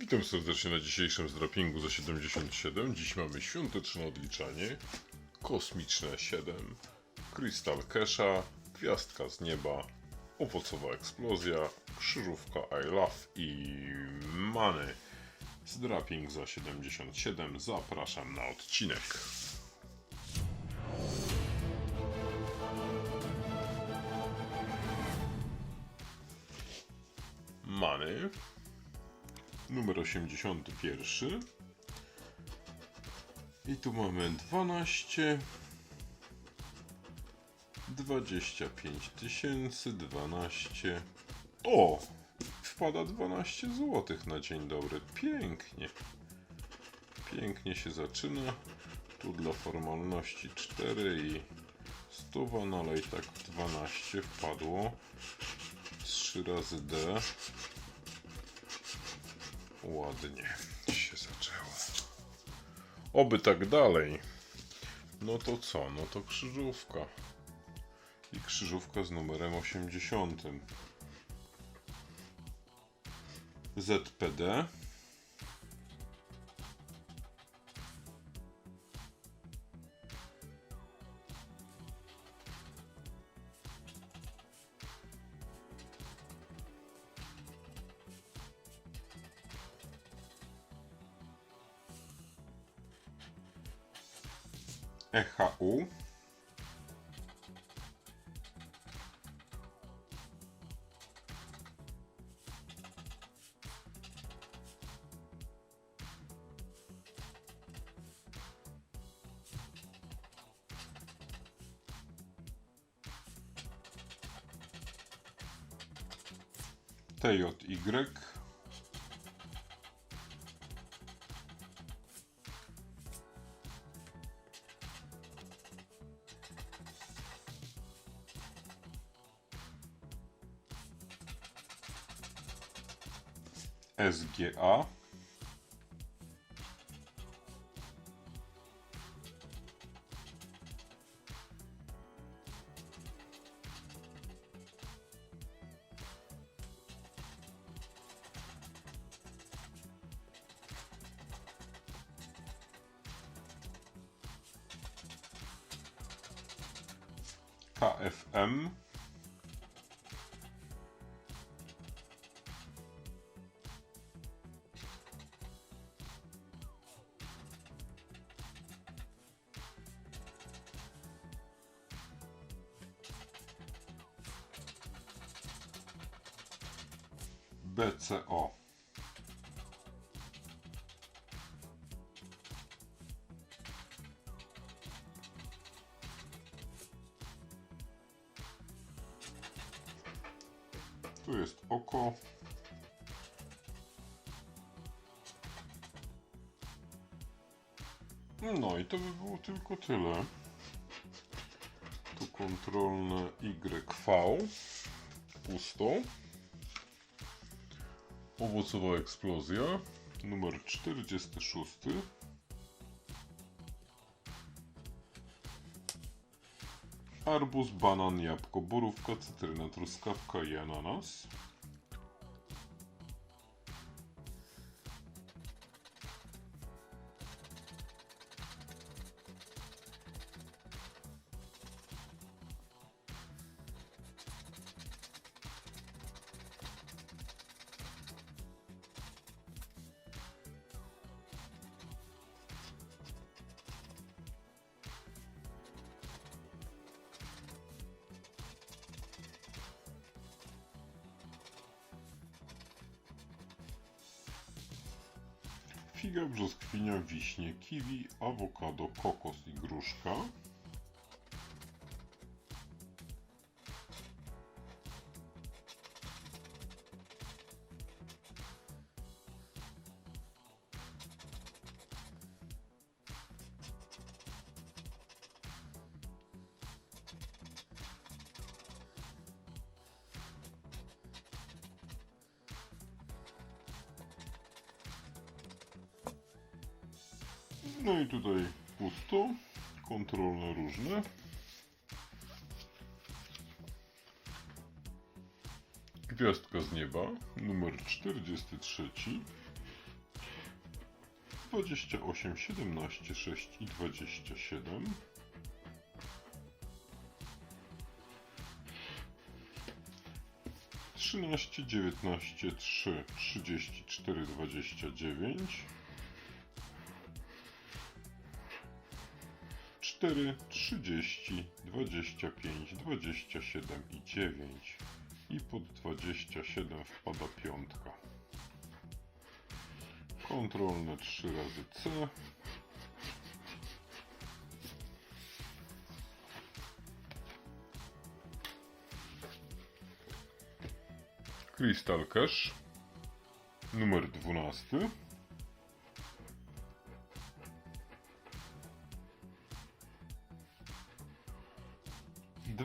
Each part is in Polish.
Witam serdecznie na dzisiejszym zdrapingu za 77. Dziś mamy świąteczne odliczanie, kosmiczne 7, Crystal Kesha, Gwiazdka z nieba, owocowa eksplozja, krzyżówka I Love i Many. Zdraping za 77. Zapraszam na odcinek. Many numer 81. I tu mamy 12, 25 tysięcy, 12. O! Wpada 12 zł na dzień dobry. Pięknie. Pięknie się zaczyna. Tu dla formalności 4 i 100, no ale i tak 12 wpadło. 3 razy D. Ładnie się zaczęło. Oby tak dalej. No to co? No to krzyżówka. I krzyżówka z numerem 80. ZPD. EHU. TJY. SGA. KFM. BCO. Tu jest oko. No i to by było tylko tyle. Tu kontrolne YV. Pusto. Owocowa eksplozja. Numer 46. Arbuz, banan, jabłko, borówka, cytryna, truskawka i ananas. Figa, brzoskwinia, wiśnie, kiwi, awokado, kokos i gruszka. No i tutaj pusto, kontrolne różne. Gwiazdka z nieba, numer 43. 28, 17, 6 i 27. Trzynaście, dziewiętnaście, trzy, trzydzieści cztery, dwadzieścia dziewięć. Cztery, trzydzieści, dwadzieścia pięć, dwadzieścia siedem i dziewięć. I pod dwadzieścia siedem wpada piątka. Kontrolne 3 razy C. Crystal Cash numer 12.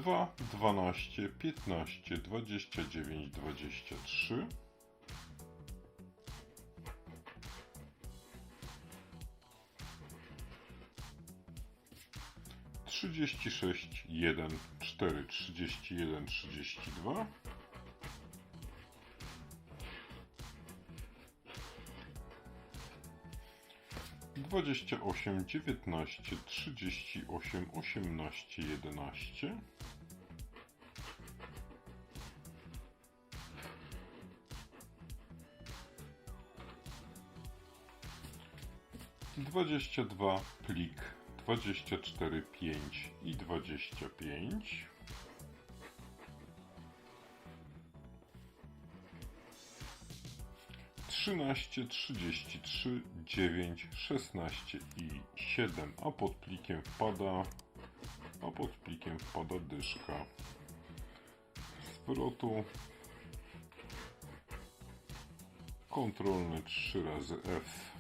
Dwa, dwanaście, piętnaście, dwadzieścia dziewięć, dwadzieścia trzy. Trzydzieści sześć, jeden, cztery, trzydzieści jeden, trzydzieści dwa. Dwadzieścia osiem, dziewiętnaście, trzydzieści osiem, osiemnaście, jedenaście. Dwadzieścia dwa, plik, dwadzieścia cztery, pięć i dwadzieścia pięć. Trzynaście, trzydzieści trzy, dziewięć, szesnaście i siedem, a pod plikiem wpada, a pod plikiem wpada dyszka. Zwrotu kontrolny trzy razy F.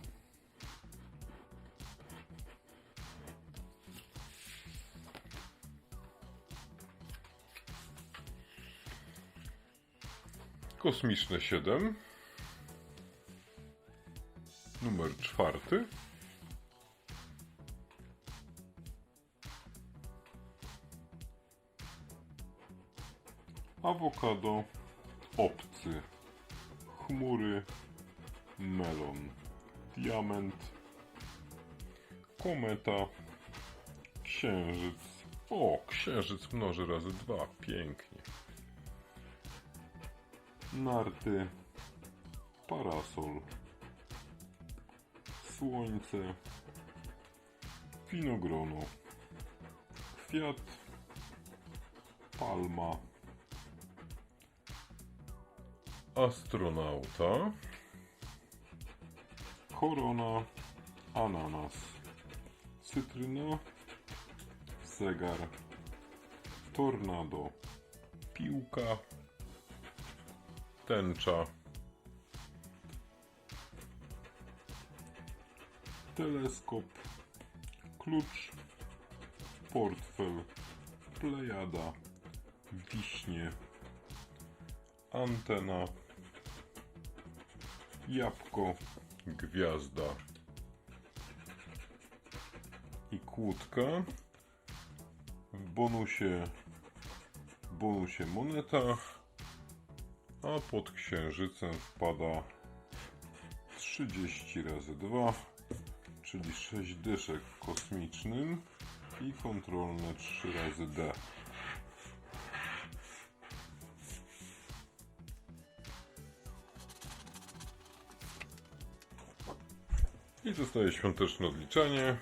Kosmiczne 7. Numer czwarty. Awokado, obcy, chmury, melon, diament, kometa, księżyc. O, księżyc mnoży razy dwa, pięknie. Narty, parasol, słońce, winogrono, kwiat, palma, astronauta, korona, ananas, cytryna, zegar, tornado, piłka, tęcza, teleskop, klucz, portfel, plejada, wiśnie, antena, jabłko, gwiazda. I kłódka. W bonusie, w bonusie moneta, a pod księżycem wpada 30 razy 2, czyli 6 dyszek w kosmicznym i kontrolne 3 razy D. I zostaje świąteczne odliczanie.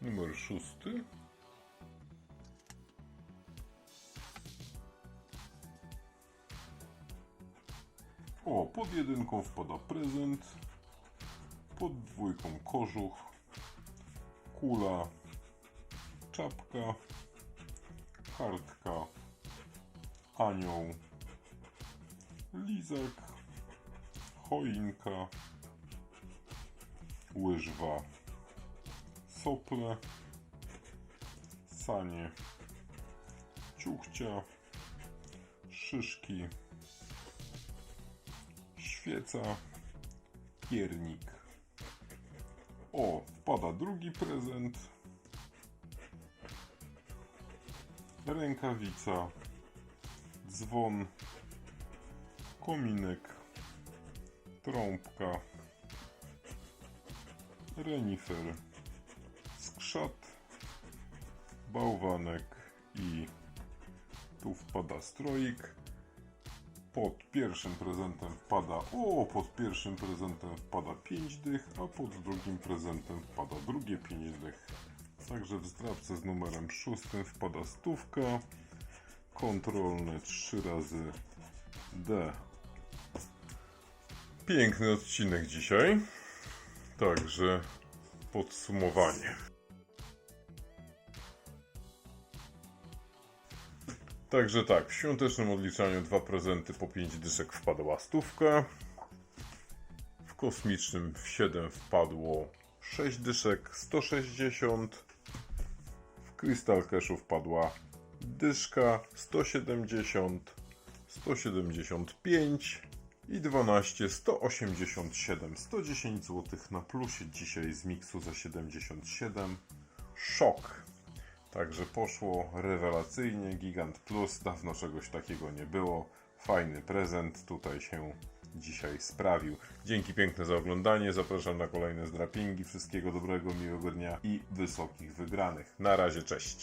Numer szósty. Pod jedynką wpada prezent. Pod dwójką kożuch. Kula. Czapka. Kartka. Anioł. Lizak choinka, łyżwa, sople, sanie, ciuchcia, szyszki, świeca, piernik. O, wpada drugi prezent. Rękawica, dzwon, kominek, trąbka, renifer, skrzat, bałwanek i tu wpada stroik. Pod pierwszym prezentem wpada, o, pod pierwszym prezentem wpada 5 dych, a pod drugim prezentem wpada drugie 5 dych. Także w zdrabce z numerem 6 wpada stówka, kontrolne 3 razy D. Piękny odcinek dzisiaj. Także podsumowanie. Także tak, w świątecznym odliczaniu dwa prezenty po 5 dyszek wpadła stówka. W kosmicznym w 7 wpadło 6 dyszek 160. W Crystal Cashu wpadła dyszka 170, 175 i 12 187 110 zł na plusie dzisiaj z miksu za 77 szok Także poszło rewelacyjnie, Gigant Plus, dawno czegoś takiego nie było. Fajny prezent tutaj się dzisiaj sprawił. Dzięki piękne za oglądanie, zapraszam na kolejne zdrapingi. Wszystkiego dobrego, miłego dnia i wysokich wygranych. Na razie, cześć!